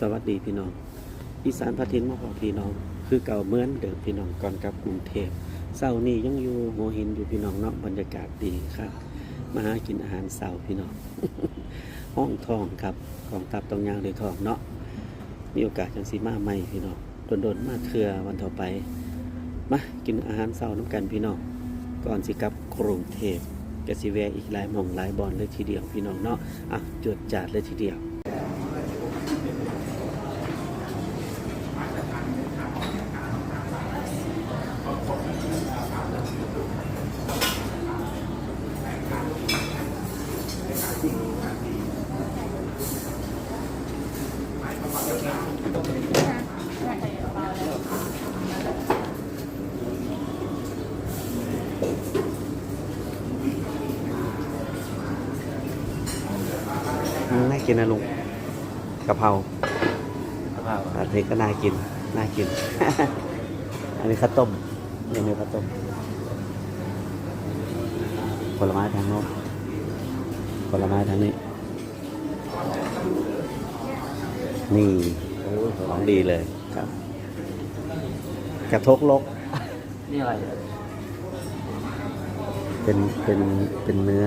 สวัสดีพี่น้อง อีสานพัทินมาพอพี่น้อง คือเก่าเหมือนเดิมพี่น้องก่อนกลับกรุงเทพเศร้านี้ยังอยู่หัวหินอยู่พี่น้องเนาะบรรยากาศดีครับมาหากินอาหารเสาพี่น้อง ห้องทองครับของตับตรงยางเลยทองเนาะมีโอกาสจังสีมาใหม่พี่น้องโดนๆมาเทือวันต่อไปมากินอาหารเสาน้ำกันพี่น้องก่อนสิกลับกรุงเทพกสิแวอีกหลายหมองหลายบอลเลยทีเดียวพี่น้องเนาะอะจวดจาดเลยทีเดียว กินนะลุงกะเพราอันนี้ก็น่ากิน น่ากิน อันนี้ข้าวต้มยังมีข้าวต้ม ผลไม้ทางโน้นผลไม้ทางนี้ นี่ของดีเลยครับ กระทกลก นี่อะไร เป็น เป็น เป็นเนื้อ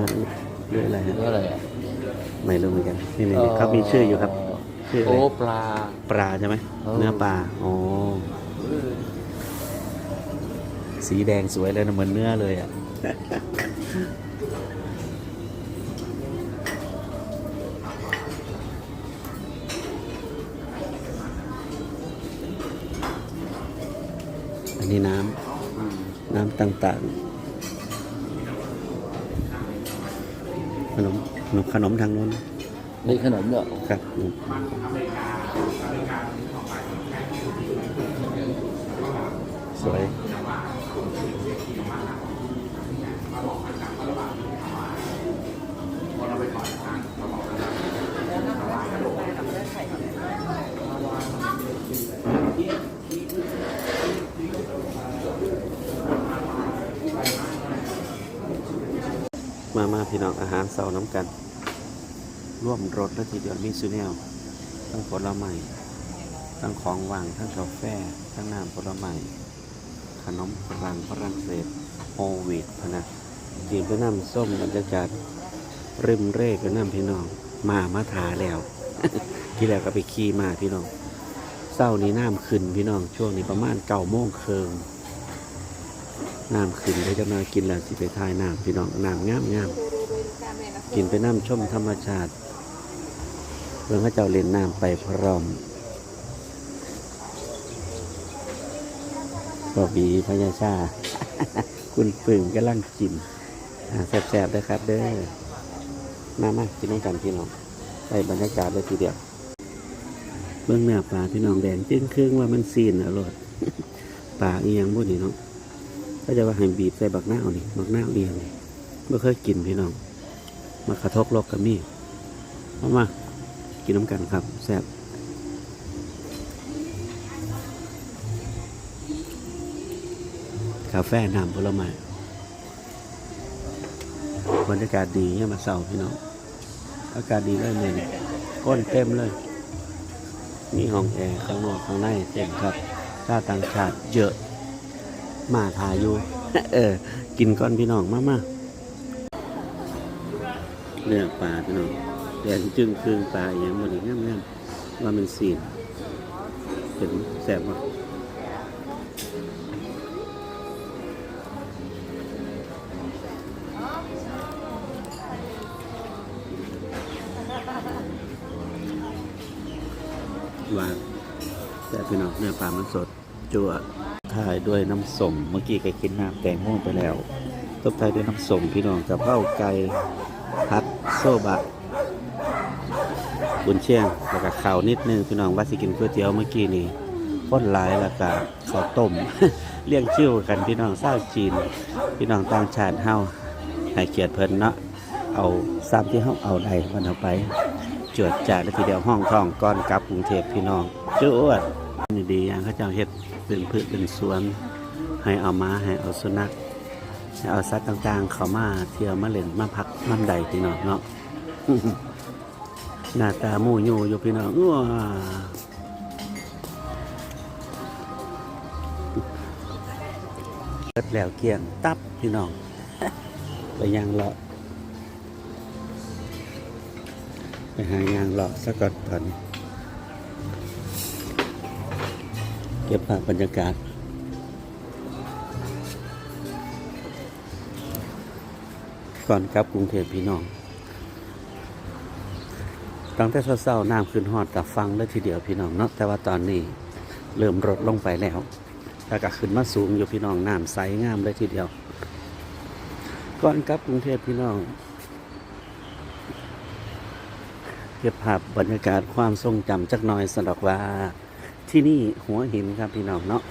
เนื้ออะไรฮะนี่อะไรอะ ไม่รู้เหมือนกันนี่นี่นี่เขามีชื่ออยู่ครับชื่ออะไรโอ้ปลา ปลาใช่ไหมเออ เนื้อปลาอ๋อสีแดงสวยเลยนะเหมือนเนื้อเลยอะ อันนี้น้ำน้ำต่างๆขนม ขนมขนมทางนู้นนี่ขนมเหรอครับสวยมามา พี่น้องอาหารเสาน้ำกัน ร่วมรถและทีเดียวมีซูเนลทั้งผลไม้ทั้งของวางทั้งกาแฟทั้งน้ำผลไม้ขนมฝรั่งฝรั่งเศสโฮวีดพนะกินไปน้ำส้มบรรยากาศริมเร่ไปน้ำพี่น้อง มามาทาแล้ว ที่แล้วก็ไปขี่มาพี่น้องเศร้านี้น้ำขึ้นพี่น้องช่วงนี้ประมาณเก้าโมงเคิงน้ำขึ้นเลยจะมากินแล้วสิไปทายน้ำพี่น้องน้ำงามงาม กินไปน้ำชมธรรมชาติเรื่องพระเจ้าเล่นน้ำไปพร้อมก็บีพญาชา คุณปึ่งกำลังกินแซ่บๆเลยครับ เด้อมามากินน้ำกันพี่น้องไปบรรยากาศเลยทีเดียว เบื้องหน้าปลาพี่น้องแดงจึ้งครึ่งว่ามันซีนอร่อยปลาเอียังบุนี่เนาะก็จะว่าให้บีบใส่บักหน้าวนี่บักหน้าเอียงนี่ไม่เคยกินพี่น้อง มากระทบโลกกับมีเอามากินน้ำกันครับแซ่บกาแฟน้ำผลไม้บรรยากาศดีเนี่ยมาเสาร์พี่น้องอากาศดีเลยเนี่ก้นเต็มเลย มีห้องแอร์ข้างนอกข้างในเต็มครับชาต่างชาติเยอะ มาทายอยู่เออ กินก้อนพี่น้องมามา เนื้อปลาพี่น้องแดงจึงเครื่องปลาอย่างนี้มันงามงามๆว่ามันสีเป็นแสบมากหวานแต่พี่น้องเนื้อปลามันสดจั่วถ่ายด้วยน้ำส้มเมื่อกี้ก็กินน้ำแตงโมไปแล้ว ตบทายด้วยน้ำส้มพี่น้องกับข้าวไก่ ผัดโซบะบุญเชียงแล้วก็ข้าวนิดนึงพี่น้องว่าสิกินก๋วยเตี๋ยวเมื่อกี้นี่คนหลายแล้วก็ข้าวต้มเลี้ยงชิวกันพี่น้องเศร้าจีน พี่น้องต่างชาติเฮาให้เกียรติเพิ่นเนาะเอาซ้ำที่เฮาเอาได้มันเอาไปจวดจ่าได้ทีเดียวห้องท่องก่อนกลับกรุงเทพพี่น้องจวดนี่ดีอย่างเขาเจ้าเฮ็ดเป็นพืชเป็นสวน ให้เอามาให้เอาสุนัข เอาสัตว์ต่างๆ เขามาเที่ยวมาเล่นมาพักมันใดพี่น้องเนาะหน้าตาหมูอยู่อยู่พี่น้องว้าเปิดแล้วเกี่ยงตับพี่น้องไปยางเลาะไปหายางเลาะสักก่อนตอนนี้เก็บภาพบรรยากาศ ก่อนกลับกรุงเทพพี่น้อง ตั้งแต่เช้าๆน้ำขึ้นหอดกับฟังเลยทีเดียวพี่น้องเนาะแต่ว่าตอนนี้เริ่มลดลงไปแล้วแล้วก็ขึ้นมาสูงอยู่พี่น้องน้ำใสงามเลยทีเดียว ก่อนกลับกรุงเทพพี่น้องเก็บภาพบรรยากาศความทรงจำจักหน่อยสนดอกว่า ที่นี่หัวหินครับพี่น้องเนาะ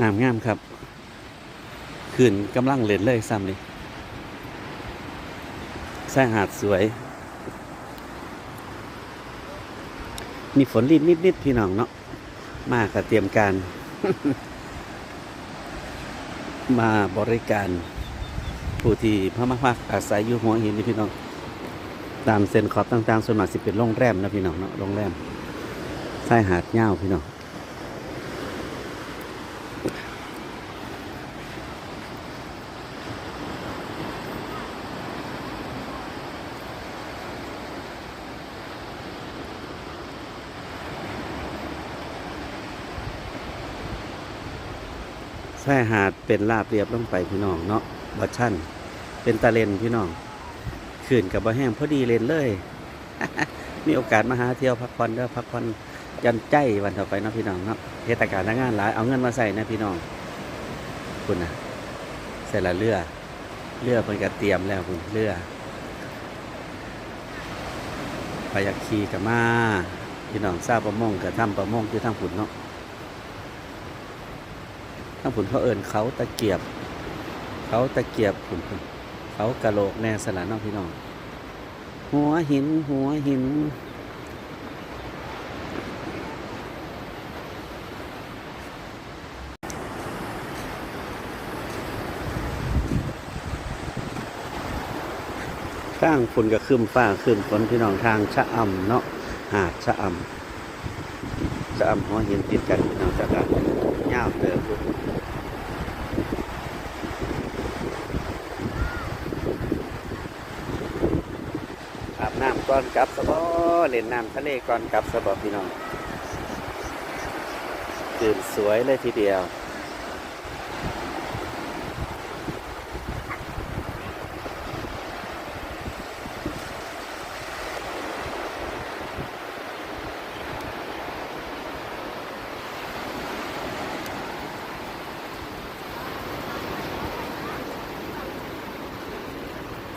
น้ำงามครับขึ้นกำลังเล่นเลยซ้ำนี่ชายหาดสวย มีฝนรินนิดๆพี่น้องเนาะมากก็เตรียมการ มาบริการผู้ที่พระมพักอาศัยอยู่หัวหินนี่พี่น้อง ตามเส้นขอบต่างๆ ส่วนมากสิเป็นโรงแรมนะพี่น้องเนาะโรงแรมชายหาดเง่าพี่น้อง ใช่หาดเป็นลาบเรียบลงไปพี่น้องเนาะบัดชั่น เป็นตะเลนพี่น้องขื่นกับบ่แห้งพอดีเลนเลย มีโอกาสมาหาเที่ยวพักผ่อนเด้อพักผ่อนยันใจวันต่อไปเนาะพี่น้องเนาะเทศกาลงานหลายเอาเงินมาใส่นะพี่น้อง คุณนะใส่ละเรือเรือเพิ่นก็เตรียมแล้วคุณเรือไปยากขี่กับมาพี่น้องทราบประมงกับทำประมงคือทางฝุ่นเนาะ ทั้งผุนเขาเอินเขาตะเกียบ เขาตะเกียบผุนเขากะโหลกแน่สละน้องพี่น้อง หัวหิน หัวหินข้างฝนก็คืมฟ้าคืมฝนพี่น้องทางชะอำเนาะหาดชะอำชะอำหัวหินติดกันพี่น้องจากกันยาวเติบอยู่อาบน้ำ ก่อนกลับสบอเล่นน้ำทะเลก่อนกลับสบอพี่น้องตื่นสวยเลยทีเดียว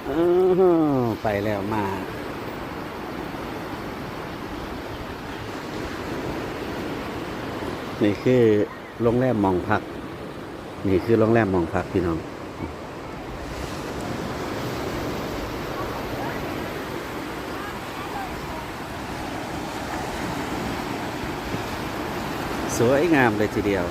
อ้าวไปแล้วมา นี่คือโรงแรมมองพัก นี่คือโรงแรมมองพักพี่น้อง สวยงามเลยทีเดียว